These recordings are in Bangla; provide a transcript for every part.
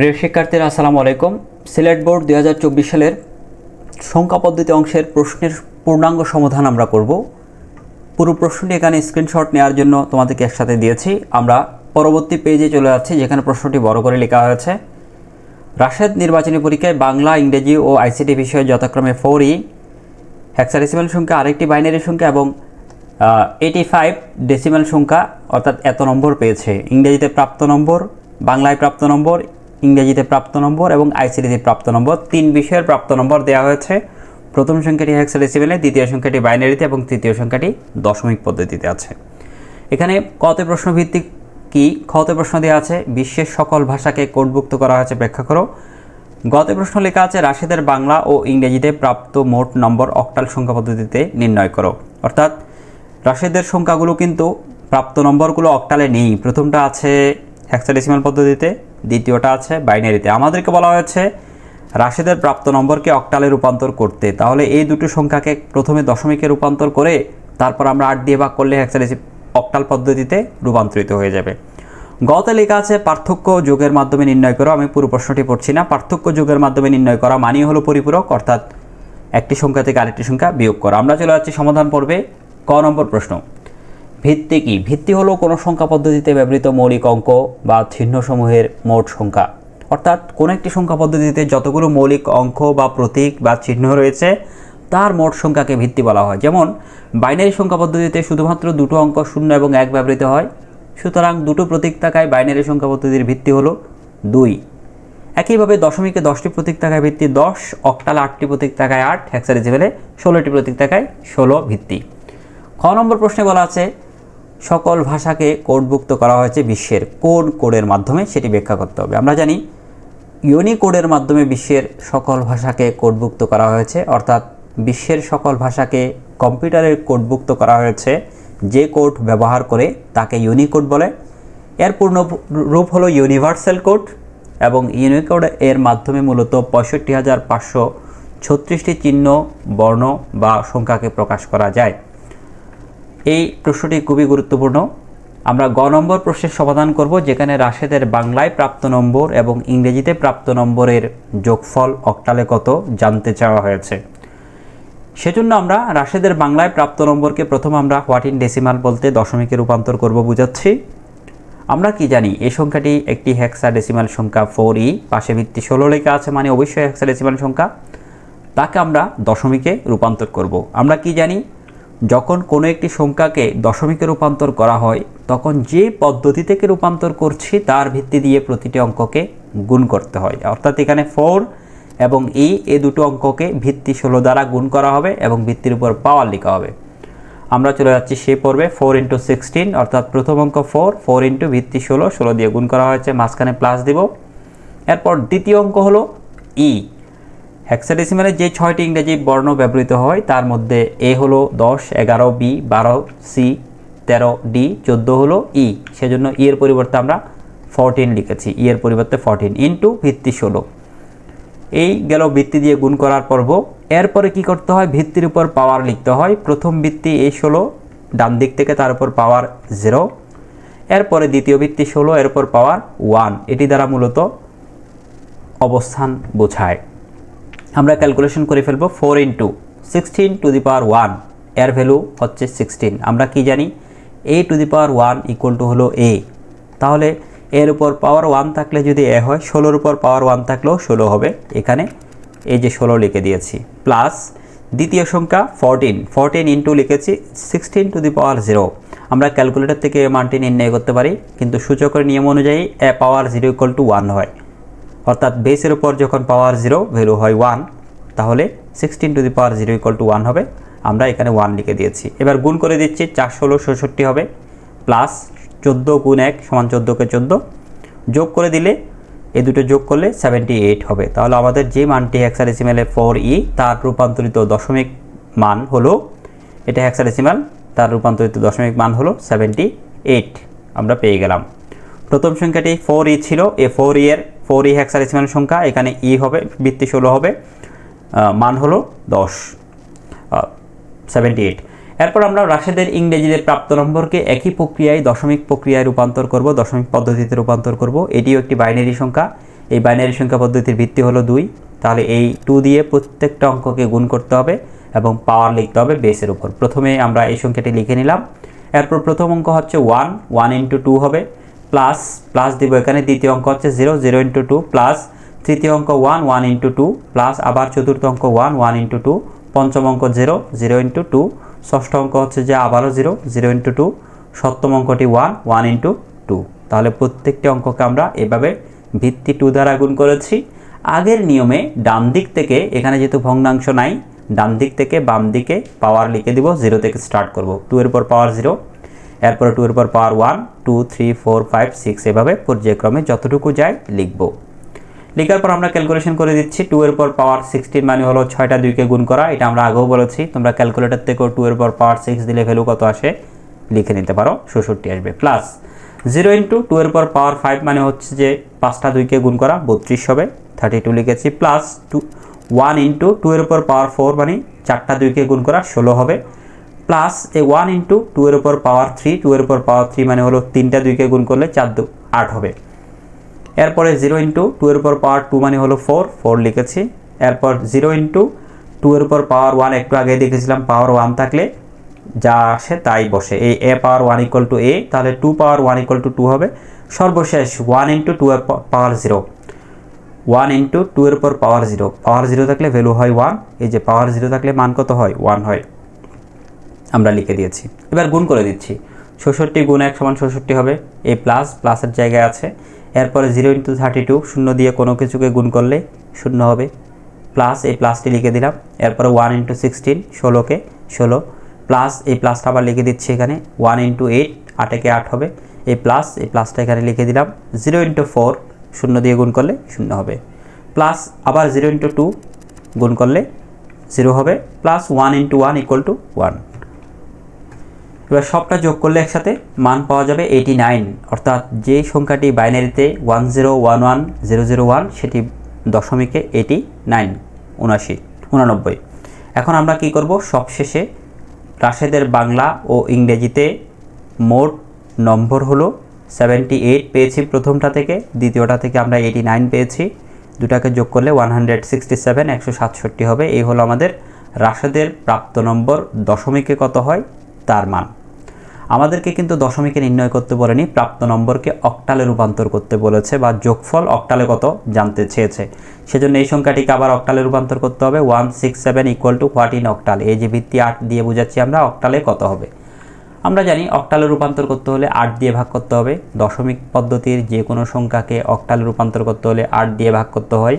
প্রিয় শিক্ষার্থীরা, আসসালামু আলাইকুম। সিলেট বোর্ড দু হাজার চব্বিশ সালের সংখ্যা পদ্ধতি অংশের প্রশ্নের পূর্ণাঙ্গ সমাধান আমরা করব। পুরো প্রশ্নটি এখানে স্ক্রিনশট নেওয়ার জন্য তোমাদেরকে একসাথে দিয়েছি। আমরা পরবর্তী পেজে চলে যাচ্ছি, যেখানে প্রশ্নটি বড় করে লেখা হয়েছে। রাশেদ নির্বাচনী পরীক্ষায় বাংলা, ইংরেজি ও আইসিটি বিষয়ে যথাক্রমে ফোর ই হেক্সাডেসিমাল সংখ্যা, আরেকটি বাইনারি সংখ্যা এবং এইটি ফাইভ ডেসিমাল সংখ্যা, অর্থাৎ এত নম্বর পেয়েছে। ইংরেজিতে প্রাপ্ত নম্বর, বাংলায় প্রাপ্ত নম্বর ইংরেজিতে প্রাপ্ত নম্বর এবং আইসিডিতে প্রাপ্ত নম্বর। তিন বিষয়ের প্রাপ্ত নম্বর দেওয়া হয়েছে। প্রথম সংখ্যাটি হেক্সাডেসিমেলে দ্বিতীয় সংখ্যাটি বাইনারিতে এবং তৃতীয় সংখ্যাটি দশমিক পদ্ধতিতে আছে। এখানে কত প্রশ্ন ভিত্তিক কি? খতে প্রশ্ন দেওয়া আছে, বিশ্বের সকল ভাষাকে কোডভুক্ত করা হয়েছে, ব্যাখ্যা করো। গত প্রশ্ন লেখা আছে, রাশিদের বাংলা ও ইংরেজিতে প্রাপ্ত মোট নম্বর অক্টাল সংখ্যা পদ্ধতিতে নির্ণয় করো। অর্থাৎ, রাশিদের সংখ্যাগুলো কিন্তু প্রাপ্ত নম্বরগুলো অক্টালে নেই। প্রথমটা আছে হেক্সাডেসিমাল পদ্ধতিতে দ্বিতীয়টা আছে বাইনারিতে। আমাদেরকে বলা হয়েছে, রাশিদের প্রাপ্ত নম্বরকে অক্টালে রূপান্তর করতে। তাহলে এই দুটো সংখ্যাকে প্রথমে দশমিকে রূপান্তর করে, তারপর আমরা আট দিয়ে ভাগ করলে হেক্সাডেসি অক্টাল পদ্ধতিতে রূপান্তরিত হয়ে যাবে। গতে লেখা আছে, পার্থক্য যোগের মাধ্যমে নির্ণয় করো। আমি পুরো প্রশ্নটি পড়ছি না। পার্থক্য যোগের মাধ্যমে নির্ণয় করা মানেই হলো পরিপূরক, অর্থাৎ একটি সংখ্যা থেকে আরেকটি সংখ্যা বিয়োগ করা। আমরা চলে যাচ্ছি সমাধান পর্বে, ক নম্বর প্রশ্ন। ভিত্তি কি? ভিত্তি হলো কোনো সংখ্যা পদ্ধতিতে ব্যবহৃত মৌলিক অঙ্ক বা চিহ্নসমূহের মোট সংখ্যা। অর্থাৎ কোনো একটি সংখ্যা পদ্ধতিতে যতগুলো মৌলিক অঙ্ক বা প্রতীক বা চিহ্ন রয়েছে, তার মোট সংখ্যাকে ভিত্তি বলা হয়। যেমন, বাইনারি সংখ্যা পদ্ধতিতে শুধুমাত্র দুটো অঙ্ক শূন্য এবং এক ব্যবহৃত হয়। সুতরাং দুটো প্রতীক থাকায় বাইনারি সংখ্যা পদ্ধতির ভিত্তি হলো দুই। একইভাবে দশমিকে দশটি প্রতীক থাকায় ভিত্তি দশ, অক্টাল আটটি প্রতীক থাকায় আট, হেক্সাডেসিমেলে ষোলোটি প্রতীক থাকায় ষোলো ভিত্তি। খ নম্বর প্রশ্নে বলা আছে সকল ভাষাকে কোডভুক্ত করা হয়েছে বিশ্বের কোন কোডের মাধ্যমে, সেটি ব্যাখ্যা করতে হবে। আমরা জানি ইউনিকোডের মাধ্যমে বিশ্বের সকল ভাষাকে কোডভুক্ত করা হয়েছে, অর্থাৎ বিশ্বের সকল ভাষাকে কম্পিউটারের কোডভুক্ত করা হয়েছে, যে কোড ব্যবহার করে তাকে ইউনিকোড বলে। এর পূর্ণ রূপ হলো ইউনিভার্সাল কোড এবং ইউনিকোড এর মাধ্যমে মূলত পঁয়ষট্টি হাজার পাঁচশো ছত্রিশটি চিহ্ন, বর্ণ বা সংখ্যাকে প্রকাশ করা যায়। এই প্রশ্নটি খুবই গুরুত্বপূর্ণ। আমরা গ নম্বর প্রশ্নের সমাধান করব, যেখানে রাশেদের বাংলায় প্রাপ্ত নম্বর এবং ইংরেজিতে প্রাপ্ত নম্বরের যোগফল অক্টালে কত জানতে চাওয়া হয়েছে। সেজন্য আমরা রাশেদের বাংলায় প্রাপ্ত নম্বরকে প্রথম আমরা হোয়াট ইন ডেসিমাল বলতে দশমিকে রূপান্তর করব বুঝাচ্ছি। আমরা কি জানি এই সংখ্যাটি একটি হেক্সা ডেসিমাল সংখ্যা ফোর ই, পাশে ভিত্তি ষোলো লেখা আছে মানে অবশ্যই হেক্সা ডেসিমাল সংখ্যা। তাকে আমরা দশমিকে রূপান্তর করব। আমরা কি জানি যখন কোনো একটি সংখ্যাকে দশমিকে রূপান্তর করা হয়, তখন যে পদ্ধতি থেকে রূপান্তর করছি তার ভিত্তি দিয়ে প্রতিটি অঙ্ককে গুণ করতে হয়। অর্থাৎ এখানে ফোর এবং ই এ দুটো অঙ্ককে ভিত্তি ষোলো দ্বারা গুণ করা হবে এবং ভিত্তির উপর পাওয়ার লেখা হবে। আমরা চলে যাচ্ছি সে পর্বে ফোর ইন্টু সিক্সটিন অর্থাৎ প্রথম অঙ্ক ফোর ফোর ইন্টু ভিত্তি ষোলো ষোলো দিয়ে গুণ করা হয়েছে, মাঝখানে প্লাস দিব। এরপর দ্বিতীয় অঙ্ক হলো ই হেক্সাডেসিমালে যে ছয়টি ইংরেজি বর্ণ ব্যবহৃত হয়, তার মধ্যে এ হলো দশ, এগারো, বি, বারো, সি, তেরো, ডি, চোদ্দ হলো ই। সেজন্য ই এর পরিবর্তে আমরা ফোরটিন লিখেছি। ই এর পরিবর্তে ফোরটিন ইন্টু ভিত্তি ষোলো। এই গেল ভিত্তি দিয়ে গুণ করার পর্ব। এরপরে কি করতে হয়? ভিত্তির উপর পাওয়ার লিখতে হয়। প্রথম ভিত্তি এই ষোলো, ডান দিক থেকে তার উপর পাওয়ার জিরো এরপরে দ্বিতীয় ভিত্তি ষোলো এরপর পাওয়ার ওয়ান এটি দ্বারা মূলত অবস্থান বোঝায়। আমরা ক্যালকুলেশন করে ফেলব four into sixteen to the power ওয়ানের ভ্যালু হচ্ছে সিক্সটিন আমরা কি জানি? A to the power one equal to হলো এ তাহলে এর উপর পাওয়ার ওয়ান থাকলে যদি এ হয়, ষোলোর উপর পাওয়ার ওয়ান থাকলেও ষোলো হবে। এখানে এই যে ষোলো লিখে দিয়েছি। প্লাস দ্বিতীয় সংখ্যা ফোরটিন ফোরটিন ইন্টু লিখেছি sixteen to the power zero আমরা ক্যালকুলেটর থেকে মানটি নির্ণয় করতে পারি, কিন্তু সূচকের নিয়ম অনুযায়ী A power zero equal to one হয়। অর্থাৎ বেসের উপর যখন পাওয়ার জিরো ভ্যালু হয় ওয়ান তাহলে sixteen to the power zero equal to one হবে। আমরা এখানে ওয়ান লিখে দিয়েছি। এবার গুণ করে দিচ্ছি, চার ষোলো ষষট্টি হবে প্লাস চোদ্দ গুণ এক সমান চোদ্দোকে চোদ্দ। যোগ করে দিলে এই দুটো যোগ করলে সেভেন্টি এইট হবে। তাহলে আমাদের যে মানটি হেক্সাডেসিমেলে ফোর ই তার রূপান্তরিত দশমিক মান হলো, এটা হেক্সাডেসিমাল তার রূপান্তরিত দশমিক মান হলো সেভেন্টি এইট আমরা পেয়ে গেলাম। প্রথম সংখ্যাটি ফোর ই ছিল। A four E four E hexadecimal সংখ্যা, এখানে ই হবে ভিত্তি ষোলো হবে মান হলো দশ সেভেন্টি এইট এরপর আমরা রাশেদের ইংরেজিদের প্রাপ্ত নম্বরকে একই প্রক্রিয়ায় দশমিক প্রক্রিয়ায় রূপান্তর করব, দশমিক পদ্ধতিতে রূপান্তর করব। এটিও একটি বাইনারি সংখ্যা। এই বাইনারি সংখ্যা পদ্ধতির ভিত্তি হলো দুই। তাহলে এই টু দিয়ে প্রত্যেকটা অঙ্ককে গুণ করতে হবে এবং পাওয়ার লিখতে হবে বেসের উপর। প্রথমে আমরা এই সংখ্যাটি লিখে নিলাম। এরপর প্রথম অঙ্ক হচ্ছে ওয়ান ওয়ান ইন্টু টু হবে। প্লাস প্লাস দিব এখানে দ্বিতীয় অঙ্ক হচ্ছে zero zero into two plus তৃতীয় অঙ্ক one one into two plus আবার চতুর্থ অঙ্ক ওয়ান ওয়ান ইন্টু টু পঞ্চম অঙ্ক জিরো জিরো ইন্টু টু ষষ্ঠ অঙ্ক হচ্ছে যে আবারও জিরো জিরো ইন্টু টু সপ্তম অঙ্কটি ওয়ান ওয়ান ইন্টু টু তাহলে প্রত্যেকটি অঙ্ককে আমরা এভাবে ভিত্তি টু দ্বারা গুণ করেছি। আগের নিয়মে ডান দিক থেকে, এখানে যেহেতু ভগ্নাংশ নাই, ডান দিক থেকে বাম দিকে পাওয়ার লিখে দিব জিরো থেকে স্টার্ট করব। টু এর পর পাওয়ার জিরো এরপরে টু এর পর power one two three four five six এভাবে পর্যায়ক্রমে যতটুকু যায় লিখব। লেখার পর আমরা ক্যালকুলেশন করে দিচ্ছি টু এর পর পাওয়ার সিক্সটিন মানে হলো ছয়টা দুইকে গুণ করা, এটা আমরা আগেও বলেছি, তোমরা ক্যালকুলেটর থেকেও টু এর পর পাওয়ার সিক্স দিলে ভ্যালু কত আসে লিখে নিতে পারো, ষষট্টি আসবে। প্লাস জিরো ইন্টু টু এর পর পাওয়ার ফাইভ মানে হচ্ছে যে পাঁচটা দুইকে গুণ করা, বত্রিশ হবে থার্টি টু লিখেছি plus two one into two এর উপর পাওয়ার ফোর মানে চারটা দুইকে গুণ করা, ষোলো হবে প্লাস এ ওয়ান ইন্টু টু এর উপর পাওয়ার থ্রি টু এর উপর পাওয়ার থ্রি মানে হলো তিনটা দুইকে গুণ করলে চার দু আট হবে। এরপরে জিরো ইন্টু টু এর উপর পাওয়ার টু মানে হলো ফোর ফোর লিখেছি। এরপর জিরো ইন্টু টু এর উপর পাওয়ার ওয়ান একটু আগে দেখেছিলাম পাওয়ার ওয়ান থাকলে যা আসে তাই বসে। এই A power one equal to A তাহলে two power one equal to two হবে। সর্বশেষ ওয়ান ইন্টু টু এর power zero one into two এর উপর পাওয়ার জিরো পাওয়ার জিরো থাকলে ভ্যালু হয় ওয়ান এই যে পাওয়ার জিরো থাকলে মান কত হয়? ওয়ান হয়। আমরা লিখে দিয়েছি। এবার গুণ করে দিচ্ছি। ষষট্টি গুণ এক সমান ষষট্টি হবে। এই প্লাস প্লাসের জায়গায় আছে। এরপরে জিরো ইন্টু থার্টি টু শূন্য দিয়ে কোনো কিছুকে গুণ করলে শূন্য হবে। প্লাস এই প্লাসটি লিখে দিলাম। এরপরে ওয়ান ইন্টু সিক্সটিন ষোলোকে ষোলো। প্লাস এই প্লাসটা আবার লিখে দিচ্ছি এখানে। ওয়ান ইন্টু এইট আটেকে আট হবে। এই প্লাস এই প্লাসটা এখানে লিখে দিলাম। জিরো ইন্টু ফোর শূন্য দিয়ে গুণ করলে শূন্য হবে। প্লাস আবার জিরো ইন্টু টু গুণ করলে জিরো হবে। Plus one into one equal to one এবার সবটা যোগ করলে একসাথে মান পাওয়া যাবে এইটি নাইন অর্থাৎ যে সংখ্যাটি বাইনারিতে one zero one one zero zero one সেটি দশমিকে এইটি নাইন উনাশি উনানব্বই। এখন আমরা কি করব? সবশেষে রাশেদের বাংলা ও ইংরেজিতে মোট নম্বর হলো সেভেন্টি এইট পেয়েছি প্রথমটা থেকে, দ্বিতীয়টা থেকে আমরা এইটি নাইন পেয়েছি। দুটাকে যোগ করলে ওয়ান হান্ড্রেড সিক্সটি সেভেন একশো সাতষট্টি হবে। এই হলো আমাদের রাশেদের প্রাপ্ত নম্বর, দশমিকে কত হয়? তার মান। আমাদেরকে কিন্তু দশমিকে নির্ণয় করতে বলেনি, প্রাপ্ত নম্বরকে অক্টালে রূপান্তর করতে বলেছে বা যোগফল অক্টালে কত জানতে চেয়েছে। সেজন্য এই সংখ্যাটিকে আবার অক্টালে রূপান্তর করতে হবে one six seven equal to in octal এই যে ভিত্তি আট দিয়ে বোঝাচ্ছি আমরা, অক্টালে কত হবে? আমরা জানি অক্টালে রূপান্তর করতে হলে আট দিয়ে ভাগ করতে হবে। দশমিক পদ্ধতির যে কোনো সংখ্যাকে অক্টালে রূপান্তর করতে হলে আট দিয়ে ভাগ করতে হয়।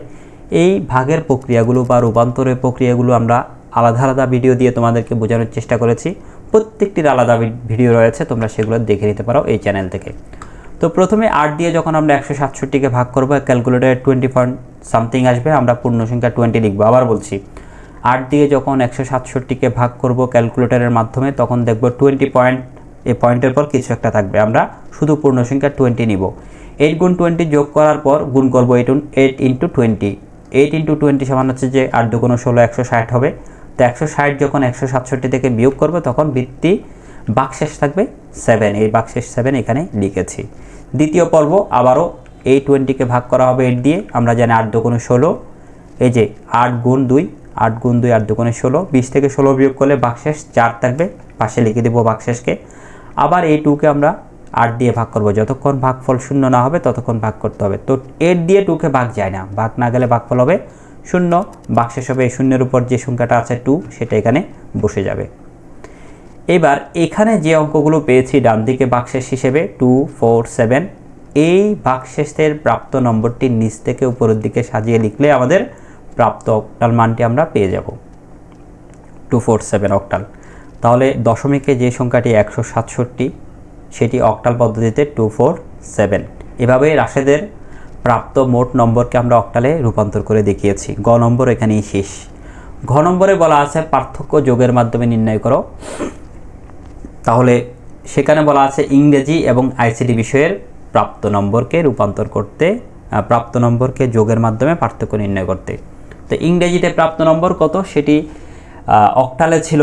এই ভাগের প্রক্রিয়াগুলো বা রূপান্তরের প্রক্রিয়াগুলো আমরা আলাদা আলাদা ভিডিও দিয়ে তোমাদেরকে বোঝানোর চেষ্টা করেছি। প্রত্যেকটির আলাদা ভিডিও রয়েছে, তোমরা সেগুলো দেখে নিতে পারো এই চ্যানেল থেকে। তো প্রথমে আট দিয়ে যখন আমরা একশো সাতষট্টিকে ভাগ করব ক্যালকুলেটারে টোয়েন্টি পয়েন্ট সামথিং আসবে, আমরা পূর্ণ সংখ্যা টোয়েন্টি লিখব। আবার বলছি, আট দিয়ে যখন একশো সাতষট্টিকে ভাগ করব ক্যালকুলেটরের মাধ্যমে, তখন দেখব টোয়েন্টি পয়েন্ট এই পয়েন্টের পর কিছু একটা থাকবে। আমরা শুধু পূর্ণ সংখ্যা টোয়েন্টি নিব। এইট গুণ টোয়েন্টি যোগ করার পর গুণ করব eight eight into twenty eight into twenty সমান হচ্ছে যে আট দুগুণ ষোলো, একশো ষাট হবে। তো একশো ষাট যখন একশো সাতষট্টি থেকে বিয়োগ করব, তখন বৃত্তি বাকশেষ থাকবে সেভেন এই বাকশেষ সেভেন এখানে লিখেছি। দ্বিতীয় পর্ব আবারও এই টোয়েন্টিকে ভাগ করা হবে এইট দিয়ে। আমরা জানি আট দুগুণে ষোলো। এই যে আট গুণ দুই, আট গুণ দুই, আট দুগুণে ষোলো। বিশ থেকে ষোলো বিয়োগ করলে বাকশেষ চার থাকবে। পাশে লিখে দেবো বাকশেষকে। আবার এই টুকে আমরা আট দিয়ে ভাগ করব। যতক্ষণ ভাগফল শূন্য না হবে, ততক্ষণ ভাগ করতে হবে। তো এইট দিয়ে টুকে ভাগ যায় না। ভাগ না গেলে ভাগফল হবে শূন্য বাকশেষ হবে এই শূন্যের উপর যে সংখ্যাটা আছে টু সেটা এখানে বসে যাবে। এবার এখানে যে অঙ্কগুলো পেয়েছি ডান দিকে বাকশেষ হিসেবে টু ফোর সেভেন এই বাকশেষের প্রাপ্ত নম্বরটি নিচ থেকে উপরের দিকে সাজিয়ে লিখলে আমাদের প্রাপ্ত অক্টাল মানটি আমরা পেয়ে যাব। Two four seven octal. তাহলে দশমিকে যে সংখ্যাটি একশো সাতষট্টি, সেটি অক্টাল পদ্ধতিতে টু ফোর সেভেন এভাবে রাশেদের প্রাপ্ত মোট নম্বরকে আমরা অক্টালে রূপান্তর করে দেখিয়েছি। গ নম্বর এখানেই শেষ। ঘ নম্বরে বলা আছে পার্থক্য যোগের মাধ্যমে নির্ণয় করো। তাহলে সেখানে বলা আছে ইংরেজি এবং আইসিডি বিষয়ের প্রাপ্ত নম্বরকে রূপান্তর করতে প্রাপ্ত নম্বরকে যোগের মাধ্যমে পার্থক্য নির্ণয় করতে। তো ইংরেজিতে প্রাপ্ত নম্বর কত? সেটি অক্টালে ছিল।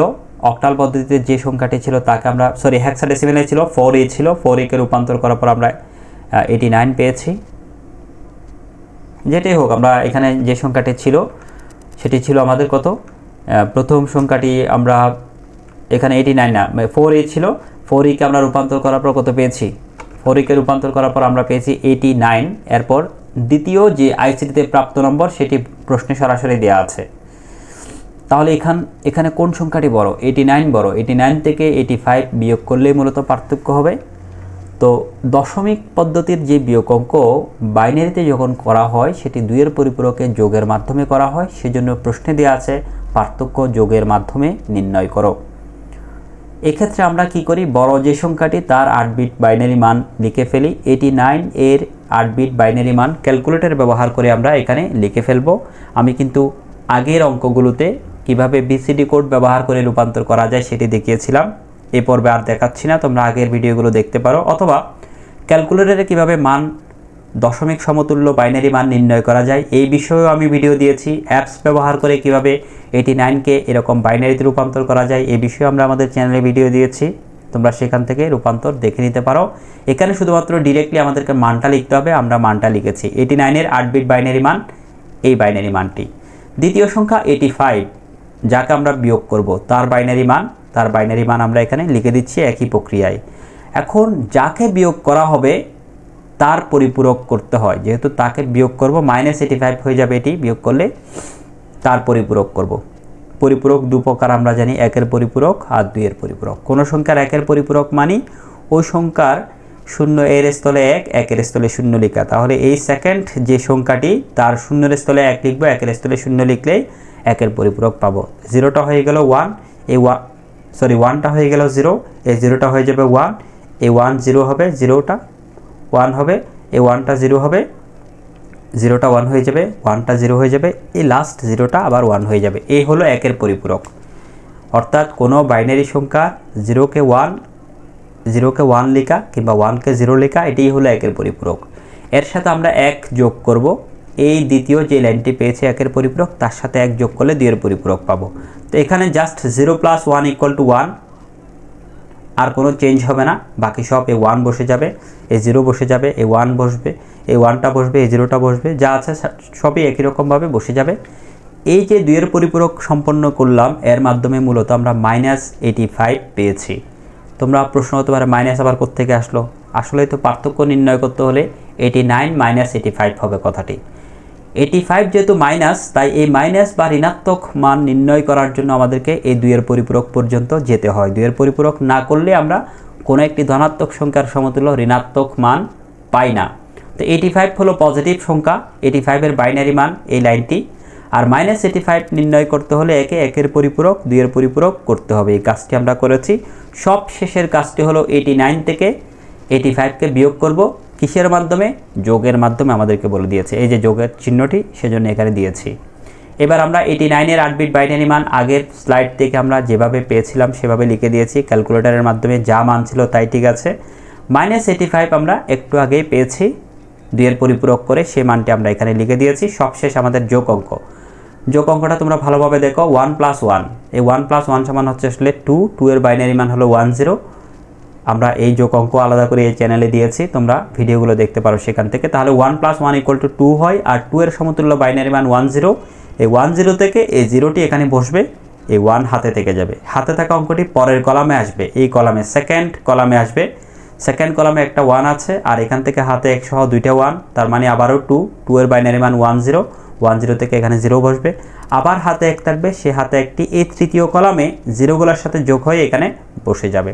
অক্টাল পদ্ধতিতে যে সংখ্যাটি ছিল তাকে আমরা সরি হ্যাক্সাডেসিমেলে ছিল। ফোর এ ছিল। ফোর একে রূপান্তর করার পর আমরা এইটি নাইন পেয়েছি। যেটাই হোক, আমরা এখানে যে সংখ্যাটি ছিল, সেটি ছিল আমাদের কত? প্রথম সংখ্যাটি আমরা এখানে এইটি নাইন না ফোর এ ছিল। ফোর ইকে আমরা রূপান্তর করার পর কত পেয়েছি? ফোর ইকে রূপান্তর করার পর আমরা পেয়েছি এইটি নাইন এরপর দ্বিতীয় যে আইসিটিতে প্রাপ্ত নম্বর, সেটি প্রশ্নে সরাসরি দেওয়া আছে। তাহলে এখান, এখানে কোন সংখ্যাটি বড়? এইটি নাইন বড়। এইটি নাইন থেকে এইটি ফাইভ বিয়োগ করলেই মূলত পার্থক্য হবে। তো দশমিক পদ্ধতির যে বিয়োগ অঙ্ক, বাইনারিতে যখন করা হয়, সেটি দুইয়ের পরিপূরকে যোগের মাধ্যমে করা হয়। সেজন্য প্রশ্নে দেওয়া আছে, পার্থক্য যোগের মাধ্যমে নির্ণয় করো। এক্ষেত্রে আমরা কি করি? বড় যে সংখ্যাটি, তার আট বিট বাইনারি মান লিখে ফেলি। এটি নাইন এর আট বিট বাইনারি মান। ক্যালকুলেটর ব্যবহার করে আমরা এখানে লিখে ফেলব। আমি কিন্তু আগের অঙ্কগুলোতে কীভাবে বিসিডি কোড ব্যবহার করে রূপান্তর করা যায়, সেটি দেখিয়েছিলাম। এ পর্বে আর দেখাচ্ছি না, তোমরা আগের ভিডিওগুলো দেখতে পারো, অথবা ক্যালকুলেটরে কীভাবে মান, দশমিক সমতুল্য বাইনারি মান নির্ণয় করা যায়, এই বিষয়েও আমি ভিডিও দিয়েছি, অ্যাপস ব্যবহার করে কীভাবে এইটি নাইনকে এরকম বাইনারিতে রূপান্তর করা যায় এই বিষয়ে আমরা আমাদের চ্যানেলে ভিডিও দিয়েছি, তোমরা সেখান থেকে রূপান্তর দেখে নিতে পারো। এখানে শুধুমাত্র ডিরেক্টলি আমাদেরকে মানটা লিখতে হবে, আমরা মানটা লিখেছি এইটি নাইনের আট বিট বাইনারি মান, এই বাইনারি মানটি। দ্বিতীয় সংখ্যা এইটি ফাইভ যাকে আমরা বিয়োগ করব, তার বাইনারি মান তার বাইনারি মান আমরা এখানে লিখে দিচ্ছি একই প্রক্রিয়ায়। এখন যাকে বিয়োগ করা হবে, তার পরিপূরক করতে হয়। যেহেতু তাকে বিয়োগ করব মাইনাস এইটি ফাইভ হয়ে যাবে এটি, বিয়োগ করলে তার পরিপূরক করব। পরিপূরক দু প্রকার আমরা জানি, একের পরিপূরক আর দুইয়ের পরিপূরক। কোনো সংখ্যার একের পরিপূরক মানি, ওই সংখ্যার শূন্য এর স্থলে এক, একের স্থলে শূন্য লিখা। তাহলে এই সেকেন্ড যে সংখ্যাটি, তার শূন্যের স্থলে এক লিখব, একের স্থলে শূন্য লিখলেই একের পরিপূরক পাবো। জিরোটা হয়ে গেল ওয়ান এই ওয়ান সরি ওয়ানটা হয়ে গেল জিরো এই জিরোটা হয়ে যাবে ওয়ান এই ওয়ান জিরো হবে জিরোটা ওয়ান হবে, এই ওয়ানটা জিরো হবে জিরোটা ওয়ান হয়ে যাবে ওয়ানটা জিরো হয়ে যাবে, এই লাস্ট জিরোটা আবার ওয়ান হয়ে যাবে। এই হলো একের পরিপূরক। অর্থাৎ কোনো বাইনারি সংখ্যা জিরোকে ওয়ান জিরোকে ওয়ান লেখা কিংবা ওয়ানকে জিরো লেখা, এটাই হলো একের পরিপূরক। এর সাথে আমরা এক যোগ করব। এই দ্বিতীয় যে লাইনটি পেয়েছে একের পরিপূরক, তার সাথে এক যোগ করলে দুইয়ের পরিপূরক পাবো। তো এখানে just zero plus one equal to one আর কোনো চেঞ্জ হবে না। বাকি সব এ ওয়ান বসে যাবে এ জিরো বসে যাবে এ ওয়ান বসবে এ ওয়ানটা বসবে এ জিরোটা বসবে, যা আছে সবই একই রকমভাবে বসে যাবে। এই যে দুইয়ের পরিপূরক সম্পন্ন করলাম, এর মাধ্যমে মূলত আমরা মাইনাস এইটি ফাইভ পেয়েছি। তোমরা প্রশ্ন হতে পারে মাইনাস আবার কোত্থেকে আসলো? আসলে তো পার্থক্য নির্ণয় করতে হলে eighty nine minus eighty five হবে কথাটি। এইটি ফাইভ যেহেতু মাইনাস তাই এই মাইনাস বা ঋণাত্মক মান নির্ণয় করার জন্য আমাদেরকে এই দুইয়ের পরিপূরক পর্যন্ত যেতে হয়। দুইয়ের পরিপূরক না করলে আমরা কোনো একটি ধনাত্মক সংখ্যার সমতুল্য ঋণাত্মক মান পাই না। তো এইটি ফাইভ হলো পজিটিভ সংখ্যা এইটি ফাইভের বাইনারি মান এই লাইনটি। আর মাইনাস এইটি ফাইভ নির্ণয় করতে হলে একে একের পরিপূরক, দুইয়ের পরিপূরক করতে হবে। এই কাজটি আমরা করেছি। সব শেষের কাজটি হলো এইটি নাইন থেকে এইটি ফাইভকে বিয়োগ করব। কিসের মাধ্যমে? যোগের মাধ্যমে আমাদেরকে বলে দিয়েছে। এই যে যোগের চিহ্নটি, সেজন্য এখানে দিয়েছি। এবার আমরা এইটি নাইনের আট বিট বাইনারি মান আগের স্লাইড থেকে আমরা যেভাবে পেয়েছিলাম, সেভাবে লিখে দিয়েছি। ক্যালকুলেটরের মাধ্যমে যা মান ছিল তাই ঠিক আছে। মাইনাস এইটি ফাইভ আমরা একটু আগেই পেয়েছি। দুইয়ের পরিপূরক করে সেই মানটি আমরা এখানে লিখে দিয়েছি। সবশেষ আমাদের যোগ অঙ্ক। যোগ অঙ্কটা তোমরা ভালোভাবে দেখো। ওয়ান প্লাস ওয়ান এই ওয়ান প্লাস ওয়ান সমান হচ্ছে আসলে টু টু এর বাইনারি মান হলো ওয়ান জিরো আমরা এই যোগ অঙ্ক আলাদা করে এই চ্যানেলে দিয়েছি, তোমরা ভিডিওগুলো দেখতে পারো সেখান থেকে। তাহলে one plus one equal to two two, R two এর সমতুল্য বাইনারি মান ওয়ান জিরো এই ওয়ান জিরো থেকে এই জিরোটি এখানে বসবে, এই ওয়ান হাতে থেকে যাবে। হাতে থাকা অঙ্কটি পরের কলামে আসবে, এই কলামে সেকেন্ড কলামে আসবে। সেকেন্ড কলামে একটা ওয়ান আছে, আর এখান থেকে হাতে এক সহ দুইটা ওয়ান তার মানে আবারও টু টু এর বাইনারি মান ওয়ান জিরো ওয়ান জিরো থেকে এখানে জিরো বসবে। আবার হাতে এক থাকবে, সে হাতে একটি এই তৃতীয় কলামে জিরোগুলোর সাথে যোগ হয়ে এখানে বসে যাবে।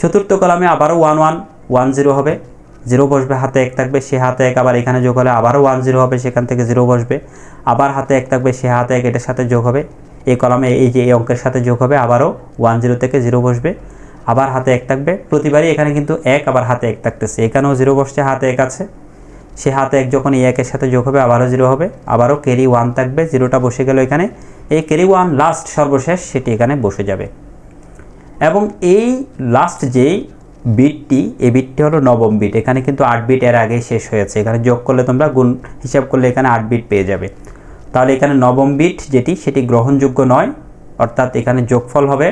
চতুর্থ কলামে আবারও ওয়ান ওয়ান ওয়ান জিরো হবে। জিরো বসবে, হাতে এক থাকবে, সে হাতে এক, আবার এখানে যোগ হলে আবারও ওয়ান জিরো হবে, সেখান থেকে জিরো বসবে। আবার হাতে এক থাকবে, সে হাতে এক, এটার সাথে যোগ হবে। এই কলামে এই যে এই অঙ্কের সাথে যোগ হবে, আবারও ওয়ান জিরো থেকে জিরো বসবে। আবার হাতে এক থাকবে, প্রতিবারই এখানে কিন্তু এক, আবার হাতে এক থাকতেছে। এখানেও জিরো বসছে, হাতে এক আছে। সে হাতে এক যখন এই একের সাথে যোগ হবে, আবারও জিরো হবে। আবারও ক্যারি ওয়ান থাকবে জিরোটা বসে গেল এখানে। এই ক্যারি ওয়ান লাস্ট সর্বশেষ, সেটি এখানে বসে যাবে। এবং এই লাস্ট যেই বিটটি এই বিটটি হলো নবম বিট এখানে কিন্তু আট বিট এর আগেই শেষ হয়েছে। এখানে যোগ করলে তোমরা গুণ হিসাব করলে এখানে আট বিট পেয়ে যাবে। তাহলে এখানে নবম বিট যেটি, সেটি গ্রহণযোগ্য নয়, অর্থাৎ এখানে যোগফল হবে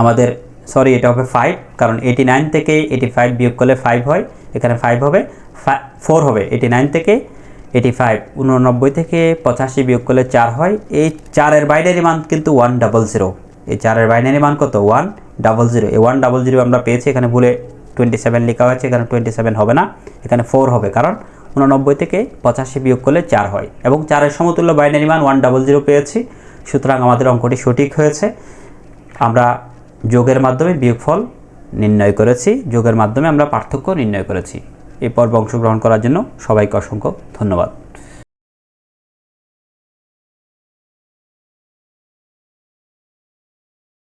আমাদের সরি এটা হবে ফাইভ কারণ এইটি নাইন থেকে এইটি ফাইভ বিয়োগ করলে ফাইভ হয়, এখানে ফাইভ হবে ফোর হবে এইটি নাইন থেকে এইটি ফাইভ উননব্বই থেকে পঁচাশি বিয়োগ করলে চার হয়। এই চারের বাইরের মান কিন্তু ওয়ান ডাবল জিরো এই চারের বাইনারি মান কত? ওয়ান ডাবল জিরো এই ওয়ান ডাবল জিরো আমরা পেয়েছি, এখানে ভুলে টোয়েন্টি সেভেন লেখা হয়েছে, এখানে টোয়েন্টি সেভেন হবে না, এখানে ফোর হবে, কারণ উননব্বই থেকে পঁচাশি বিয়োগ করলে চার হয়। এবং চারের সমতুল্য বাইনারি মান ওয়ান ডাবল জিরো পেয়েছি, সুতরাং আমাদের অঙ্কটি সঠিক হয়েছে। আমরা যোগের মাধ্যমে বিয়োগফল নির্ণয় করেছি, যোগের মাধ্যমে আমরা পার্থক্য নির্ণয় করেছি। এই পর্ব অংশগ্রহণ করার জন্য সবাইকে অসংখ্য ধন্যবাদ।